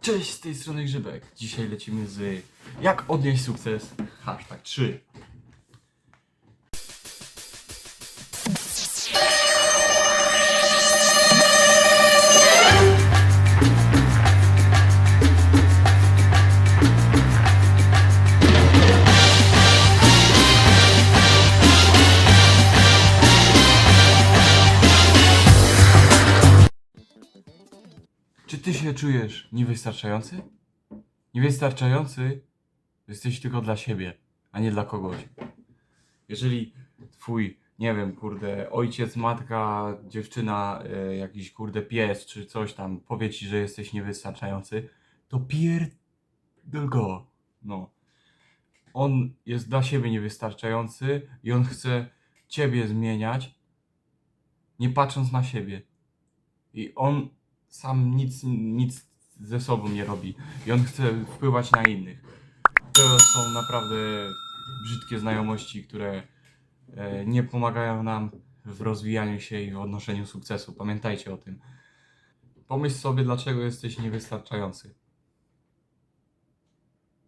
Cześć, z tej strony Grzybek. Dzisiaj lecimy z Jak odnieść sukces? Hashtag 3. Czy ty się czujesz niewystarczający? Niewystarczający jesteś tylko dla siebie, a nie dla kogoś. Jeżeli twój, nie wiem, kurde, ojciec, matka, dziewczyna, e, jakiś kurde pies czy coś tam powie ci, że jesteś niewystarczający, to pierdol go. No. On jest dla siebie niewystarczający i on chce ciebie zmieniać, nie patrząc na siebie. I on sam nic, nic ze sobą nie robi. I on chce wpływać na innych. To są naprawdę brzydkie znajomości, które e, nie pomagają nam w rozwijaniu się i w odnoszeniu sukcesu. Pamiętajcie o tym. Pomyśl sobie, dlaczego jesteś niewystarczający.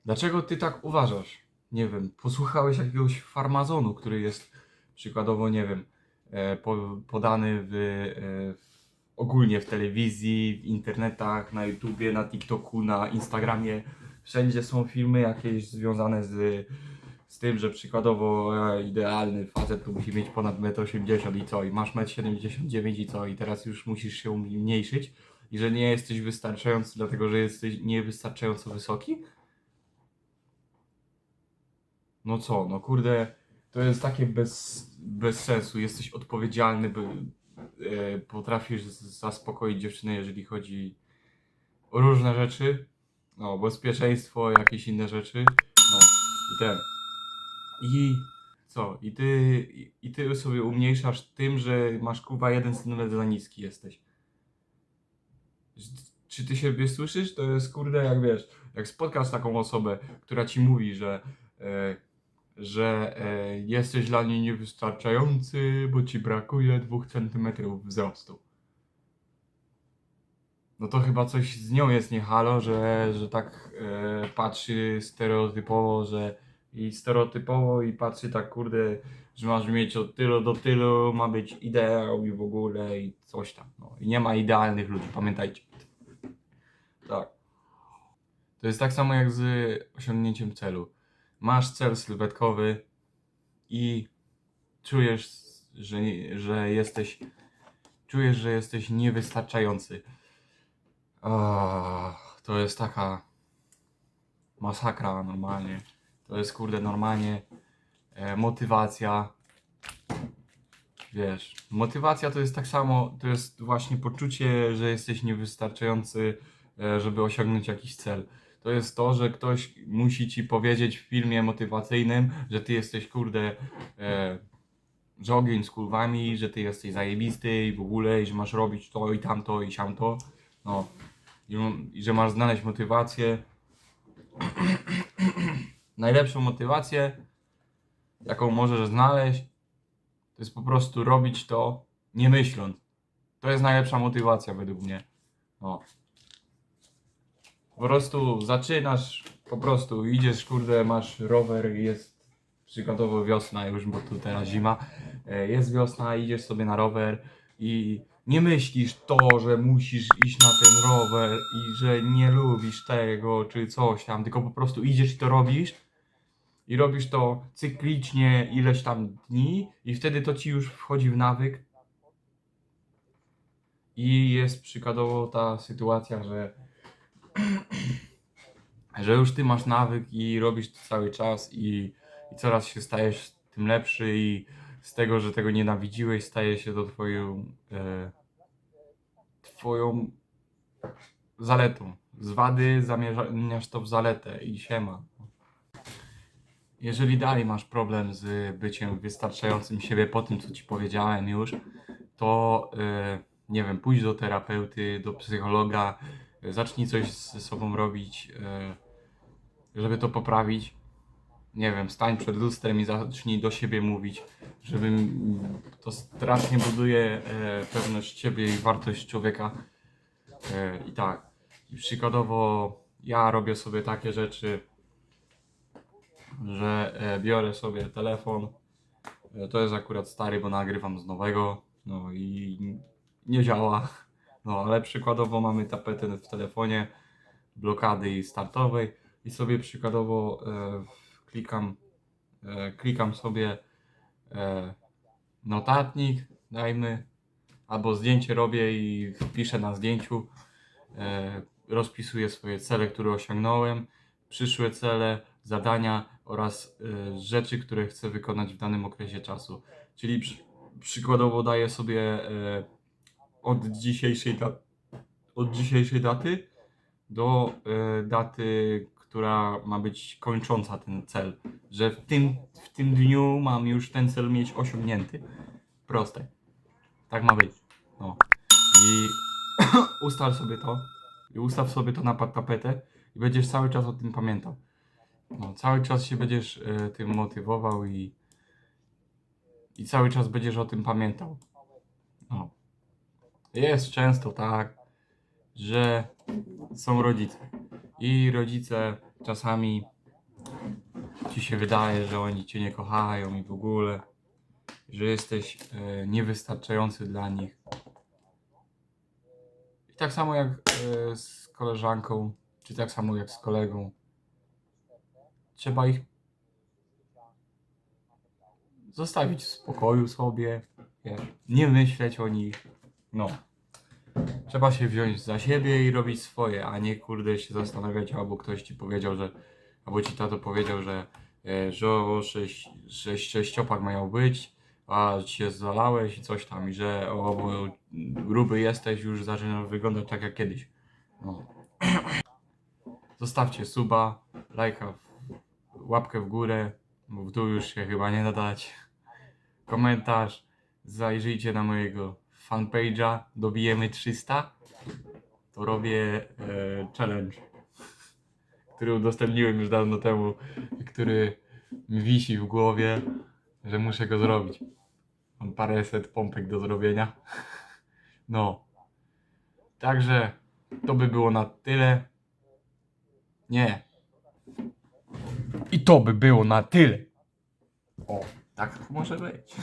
Dlaczego ty tak uważasz? Nie wiem, posłuchałeś jakiegoś farmazonu, który jest przykładowo, nie wiem, e, po, podany w, e, w ogólnie w telewizji, w internetach, na YouTubie, na TikToku, na Instagramie. Wszędzie są filmy jakieś związane z, z tym, że przykładowo e, idealny facet tu musi mieć ponad 1,80 m i co, i masz 1,79 m i co, i teraz już musisz się umniejszyć i że nie jesteś wystarczający, dlatego że jesteś niewystarczająco wysoki? No co, no kurde, to jest takie bez, bez sensu. Jesteś odpowiedzialny, by, potrafisz z- zaspokoić dziewczynę, jeżeli chodzi o różne rzeczy. No, bezpieczeństwo, jakieś inne rzeczy. No, i ten. I co? I ty, i, ty sobie umniejszasz tym, że masz kurwa jeden cm za niski jesteś. Czy ty siebie słyszysz? To jest kurde, jak wiesz, jak spotkasz taką osobę, która ci mówi, że. E, że e, jesteś dla niej niewystarczający, bo ci brakuje dwóch centymetrów wzrostu. No to chyba coś z nią jest nie halo, że, że tak e, patrzy stereotypowo, że i stereotypowo i patrzy tak kurde, że masz mieć od tylu do tylu, ma być ideał i w ogóle i coś tam. No. I nie ma idealnych ludzi, pamiętajcie. Tak. To jest tak samo jak z osiągnięciem celu masz cel sylwetkowy i czujesz, że, nie- że jesteś czujesz, że jesteś niewystarczający. Ah, to jest taka masakra normalnie. To jest kurde normalnie e, motywacja. Wiesz, motywacja to jest tak samo, to jest właśnie poczucie, że jesteś niewystarczający, e, żeby osiągnąć jakiś cel to jest to, że ktoś musi ci powiedzieć w filmie motywacyjnym, że ty jesteś kurde e, ogień z kurwami, że ty jesteś zajebisty i w ogóle, i że masz robić to i tamto i siamto. No. I, I że masz znaleźć motywację. Najlepszą motywację, jaką możesz znaleźć, to jest po prostu robić to nie myśląc. To jest najlepsza motywacja według mnie. No. Po prostu zaczynasz, po prostu idziesz, kurde, masz rower, jest przykładowo wiosna już, bo tu teraz zima, e, jest wiosna, idziesz sobie na rower i nie myślisz to, że musisz iść na ten rower i że nie lubisz tego czy coś tam, tylko po prostu idziesz i to robisz. I robisz to cyklicznie ileś tam dni i wtedy to ci już wchodzi w nawyk. I jest przykładowo ta sytuacja, że że już ty masz nawyk i robisz to cały czas i, i coraz się stajesz tym lepszy i z tego, że tego nienawidziłeś, staje się to twoją e, twoją zaletą. Z wady zamieniasz to w zaletę i siema. Jeżeli dalej masz problem z byciem wystarczającym siebie po tym, co ci powiedziałem już, to e, nie wiem, pójdź do terapeuty, do psychologa, zacznij coś ze sobą robić, e, żeby to poprawić. Nie wiem, stań przed lustrem i zacznij do siebie mówić, żeby to strasznie buduje e, pewność siebie i wartość człowieka. E, I tak. Przykładowo ja robię sobie takie rzeczy, że biorę sobie telefon. To jest akurat stary, bo nagrywam z nowego. No i nie działa. No ale przykładowo mamy tapetę w telefonie, blokady i startowej i sobie przykładowo e, klikam, e, klikam sobie e, notatnik, dajmy, albo zdjęcie robię i piszę na zdjęciu, e, rozpisuję swoje cele, które osiągnąłem, przyszłe cele, zadania oraz e, rzeczy, które chcę wykonać w danym okresie czasu. Czyli przy, przykładowo daję sobie e, od dzisiejszej, da, od dzisiejszej daty do e, daty, która ma być kończąca ten cel, że w tym, w tym dniu mam już ten cel mieć osiągnięty. Proste. Tak ma być. No. I ustal sobie to. I ustaw sobie to na tapetę i będziesz cały czas o tym pamiętał. No, cały czas się będziesz e, tym motywował i, i cały czas będziesz o tym pamiętał. No. Jest często tak, że są rodzice. I rodzice czasami ci się wydaje, że oni cię nie kochają i w ogóle, że jesteś e, niewystarczający dla nich. I tak samo jak e, z koleżanką, czy tak samo jak z kolegą. Trzeba ich zostawić w spokoju sobie, nie myśleć o nich. No. Trzeba się wziąć za siebie i robić swoje, a nie kurde się zastanawiać, albo ktoś ci powiedział, że, albo ci tato powiedział, że, e, że o sześć, sześć, sześciopak mają być, a się zalałeś i coś tam, i że o, bo gruby jesteś, już zaczyna wyglądać tak jak kiedyś. No. Zostawcie suba, lajka, łapkę w górę, bo dół już się chyba nie nadać. Komentarz, zajrzyjcie na mojego fanpage'a, dobijemy 300, to robię e, challenge, który udostępniłem już dawno temu, który mi wisi w głowie, że muszę go zrobić. Mam paręset pompek do zrobienia. No. Także to by było na tyle. Nie. I to by było na tyle. O, tak może być.